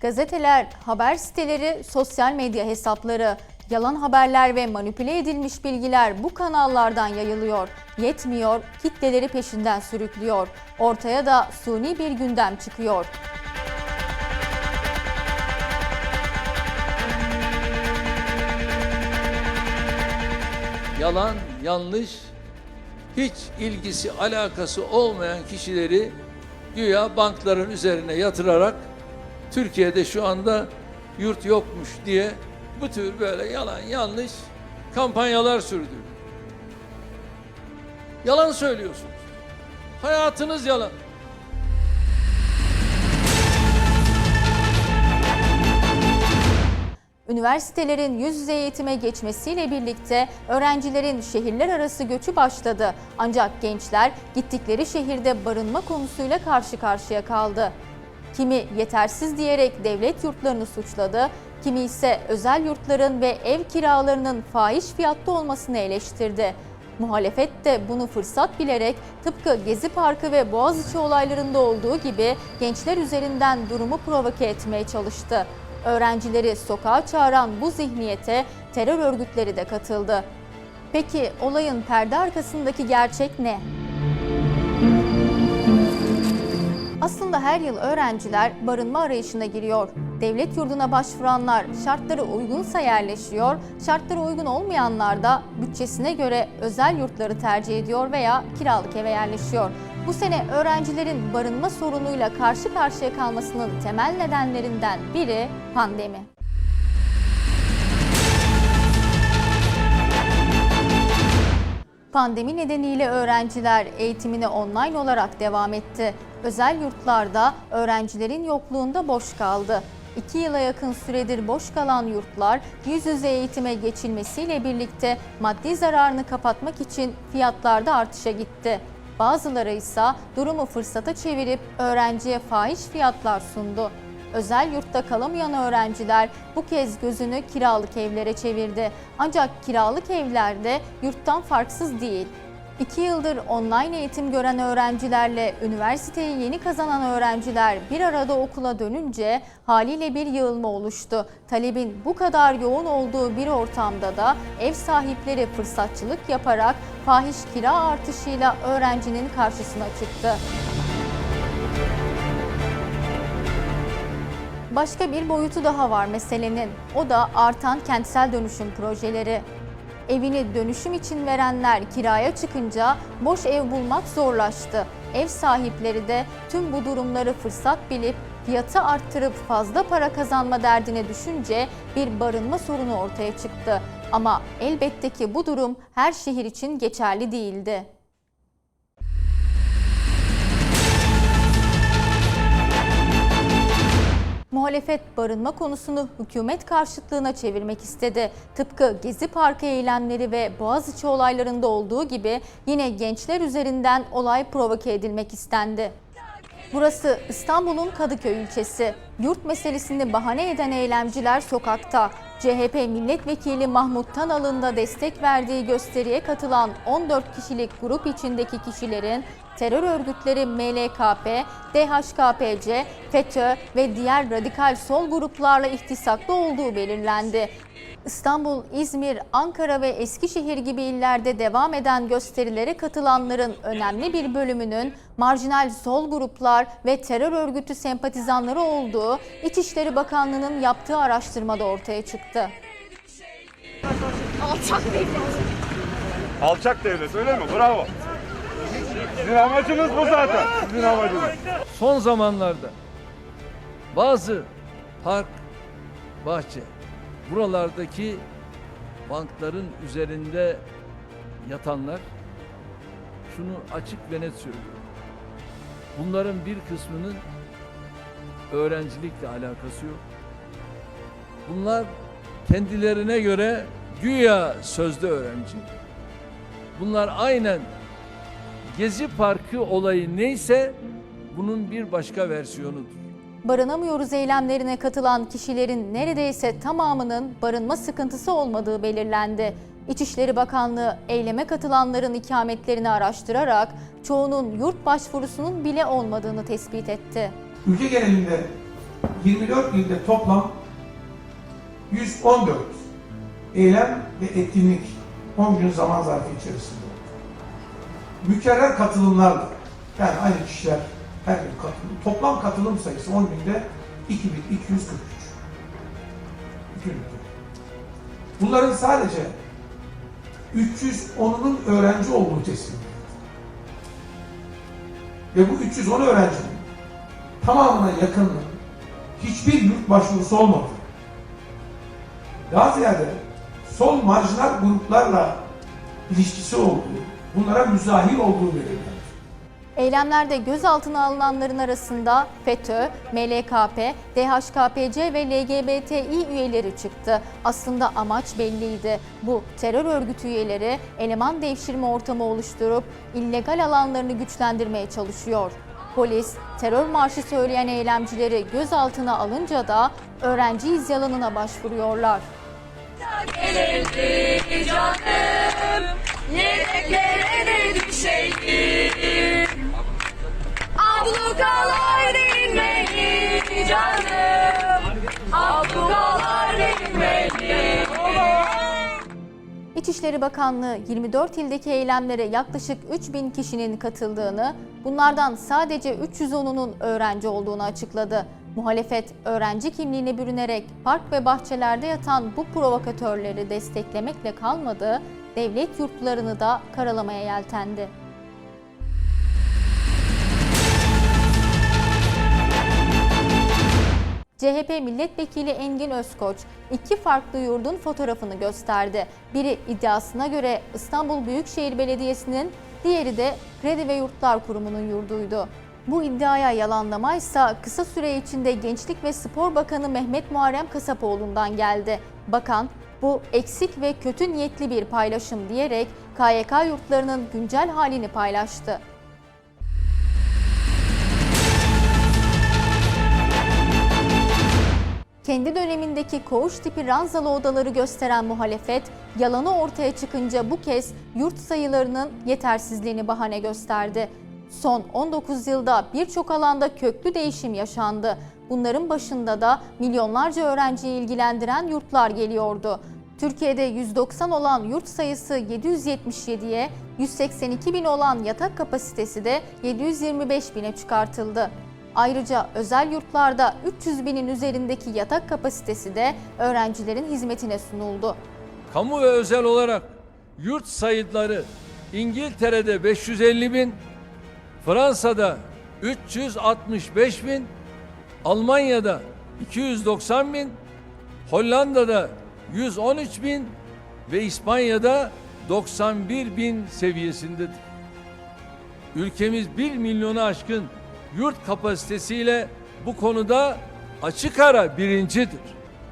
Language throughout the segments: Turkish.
Gazeteler, haber siteleri, sosyal medya hesapları, yalan haberler ve manipüle edilmiş bilgiler bu kanallardan yayılıyor. Yetmiyor, kitleleri peşinden sürüklüyor. Ortaya da suni bir gündem çıkıyor. yalan, yanlış, hiç ilgisi, alakası olmayan kişileri güya bankların üzerine yatırarak Türkiye'de şu anda yurt yokmuş diye bu tür böyle yalan, yanlış kampanyalar sürdü. Yalan söylüyorsunuz. Hayatınız yalan. Üniversitelerin yüz yüze eğitime geçmesiyle birlikte öğrencilerin şehirler arası göçü başladı. Ancak gençler gittikleri şehirde barınma konusuyla karşı karşıya kaldı. Kimi yetersiz diyerek devlet yurtlarını suçladı, kimi ise özel yurtların ve ev kiralarının fahiş fiyatta olmasını eleştirdi. Muhalefet de bunu fırsat bilerek tıpkı Gezi Parkı ve Boğaziçi olaylarında olduğu gibi gençler üzerinden durumu provoke etmeye çalıştı. Öğrencileri sokağa çağıran bu zihniyete terör örgütleri de katıldı. Peki olayın perde arkasındaki gerçek ne? Her yıl öğrenciler barınma arayışına giriyor. Devlet yurduna başvuranlar şartları uygunsa yerleşiyor, şartları uygun olmayanlar da bütçesine göre özel yurtları tercih ediyor veya kiralık eve yerleşiyor. Bu sene öğrencilerin barınma sorunuyla karşı karşıya kalmasının temel nedenlerinden biri pandemi. Pandemi nedeniyle öğrenciler eğitimine online olarak devam etti. Özel yurtlarda öğrencilerin yokluğunda boş kaldı. İki yıla yakın süredir boş kalan yurtlar yüz yüze eğitime geçilmesiyle birlikte maddi zararını kapatmak için fiyatlarda artışa gitti. Bazıları ise durumu fırsata çevirip öğrenciye fahiş fiyatlar sundu. Özel yurtta kalamayan öğrenciler bu kez gözünü kiralık evlere çevirdi. Ancak kiralık evlerde yurttan farksız değil. İki yıldır online eğitim gören öğrencilerle üniversiteyi yeni kazanan öğrenciler bir arada okula dönünce haliyle bir yığılma oluştu. Talebin bu kadar yoğun olduğu bir ortamda da ev sahipleri fırsatçılık yaparak fahiş kira artışıyla öğrencinin karşısına çıktı. Başka bir boyutu daha var meselenin. O da artan kentsel dönüşüm projeleri. Evini dönüşüm için verenler kiraya çıkınca boş ev bulmak zorlaştı. Ev sahipleri de tüm bu durumları fırsat bilip fiyatı arttırıp fazla para kazanma derdine düşünce bir barınma sorunu ortaya çıktı. Ama elbette ki bu durum her şehir için geçerli değildi. Muhalefet barınma konusunu hükümet karşıtlığına çevirmek istedi. Tıpkı Gezi Parkı eylemleri ve Boğaziçi olaylarında olduğu gibi yine gençler üzerinden olay provoke edilmek istendi. Burası İstanbul'un Kadıköy ilçesi. Yurt meselesini bahane eden eylemciler sokakta. CHP milletvekili Mahmut Tanal'ın da destek verdiği gösteriye katılan 14 kişilik grup içindeki kişilerin terör örgütleri MLKP, DHKPC, FETÖ ve diğer radikal sol gruplarla ihtisaklı olduğu belirlendi. İstanbul, İzmir, Ankara ve Eskişehir gibi illerde devam eden gösterilere katılanların önemli bir bölümünün marjinal sol gruplar ve terör örgütü sempatizanları olduğu İçişleri Bakanlığı'nın yaptığı araştırmada ortaya çıktı. Alçak devlet öyle mi? Bravo. Sizin amacınız bu zaten. Sizin amacınız. Son zamanlarda bazı park, bahçe, buralardaki bankların üzerinde yatanlar şunu açık ve net söylüyor. Bunların bir kısmının öğrencilikle alakası yok. Bunlar kendilerine göre güya sözde öğrenci. Bunlar aynen Gezi Parkı olayı neyse bunun bir başka versiyonudur. Barınamıyoruz eylemlerine katılan kişilerin neredeyse tamamının barınma sıkıntısı olmadığı belirlendi. İçişleri Bakanlığı eyleme katılanların ikametlerini araştırarak çoğunun yurt başvurusunun bile olmadığını tespit etti. ülke genelinde 24 ilde toplam 114 eylem ve etkinlik 10 gün zaman zarfı içerisinde oldu. Mükerrer katılımlarla yani aynı kişiler her gün katılım. Toplam katılım sayısı 10 günde 2243. Bütün ülke. Bunların sadece 310'unun öğrenci olduğu tespit. Ve bu 310 öğrencinin tamamına yakınının hiçbir yurt başvurusu olmadı. Daha ziyade sol marjinal gruplarla ilişkisi olduğu, bunlara müzahir olduğu belirlendi. Eylemlerde gözaltına alınanların arasında FETÖ, MLKP, DHKPC ve LGBTİ üyeleri çıktı. Aslında amaç belliydi. Bu terör örgütü üyeleri eleman devşirme ortamı oluşturup illegal alanlarını güçlendirmeye çalışıyor. Polis, terör marşı söyleyen eylemcileri gözaltına alınca da öğrenciyiz yalanına başvuruyorlar. Gelirdi canım İnmeli İçişleri Bakanlığı 24 ildeki eylemlere yaklaşık 3000 kişinin katıldığını, bunlardan sadece 310'unun öğrenci olduğunu açıkladı. Muhalefet öğrenci kimliğine bürünerek park ve bahçelerde yatan bu provokatörleri desteklemekle kalmadı, devlet yurtlarını da karalamaya yeltendi. CHP milletvekili Engin Özkoç iki farklı yurdun fotoğrafını gösterdi. Biri iddiasına göre İstanbul Büyükşehir Belediyesi'nin, diğeri de Kredi ve Yurtlar Kurumu'nun yurduydu. Bu iddiaya yalanlamaysa kısa süre içinde Gençlik ve Spor Bakanı Mehmet Muharrem Kasapoğlu'ndan geldi. Bakan, bu eksik ve kötü niyetli bir paylaşım diyerek KYK yurtlarının güncel halini paylaştı. Kendi dönemindeki koğuş tipi ranzalı odaları gösteren muhalefet, yalanı ortaya çıkınca bu kez yurt sayılarının yetersizliğini bahane gösterdi. Son 19 yılda birçok alanda köklü değişim yaşandı. Bunların başında da milyonlarca öğrenciyi ilgilendiren yurtlar geliyordu. Türkiye'de 190 olan yurt sayısı 777'ye, 182 bin olan yatak kapasitesi de 725 bine çıkartıldı. Ayrıca özel yurtlarda 300 binin üzerindeki yatak kapasitesi de öğrencilerin hizmetine sunuldu. Kamu ve özel olarak yurt sayıları İngiltere'de 550 bin, Fransa'da 365 bin, Almanya'da 290 bin, Hollanda'da 113 bin ve İspanya'da 91 bin seviyesindedir. Ülkemiz 1 milyonu aşkın yurt kapasitesiyle bu konuda açık ara birincidir.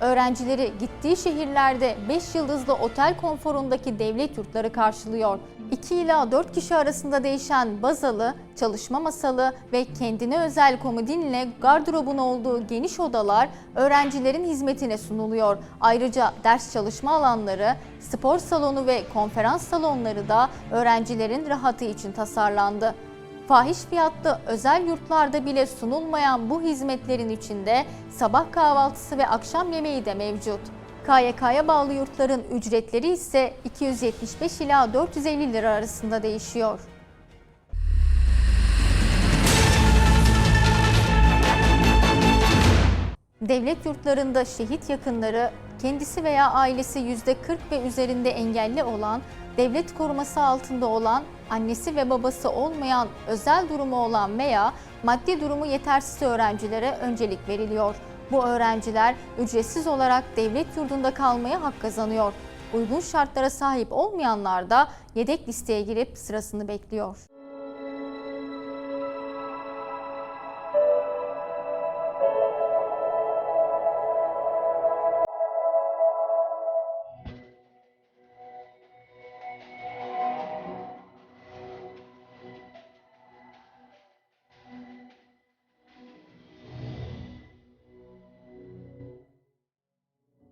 Öğrencileri gittiği şehirlerde 5 yıldızlı otel konforundaki devlet yurtları karşılıyor. 2 ila 4 kişi arasında değişen bazalı, çalışma masalı ve kendine özel komodinle gardırobun olduğu geniş odalar öğrencilerin hizmetine sunuluyor. Ayrıca ders çalışma alanları, spor salonu ve konferans salonları da öğrencilerin rahatı için tasarlandı. Fahiş fiyatlı özel yurtlarda bile sunulmayan bu hizmetlerin içinde sabah kahvaltısı ve akşam yemeği de mevcut. KYK'ya bağlı yurtların ücretleri ise 275 ila 450 lira arasında değişiyor. Devlet yurtlarında şehit yakınları, kendisi veya ailesi %40 ve üzerinde engelli olan, devlet koruması altında olan, annesi ve babası olmayan, özel durumu olan veya maddi durumu yetersiz öğrencilere öncelik veriliyor. Bu öğrenciler ücretsiz olarak devlet yurdunda kalmaya hak kazanıyor. Uygun şartlara sahip olmayanlar da yedek listeye girip sırasını bekliyor.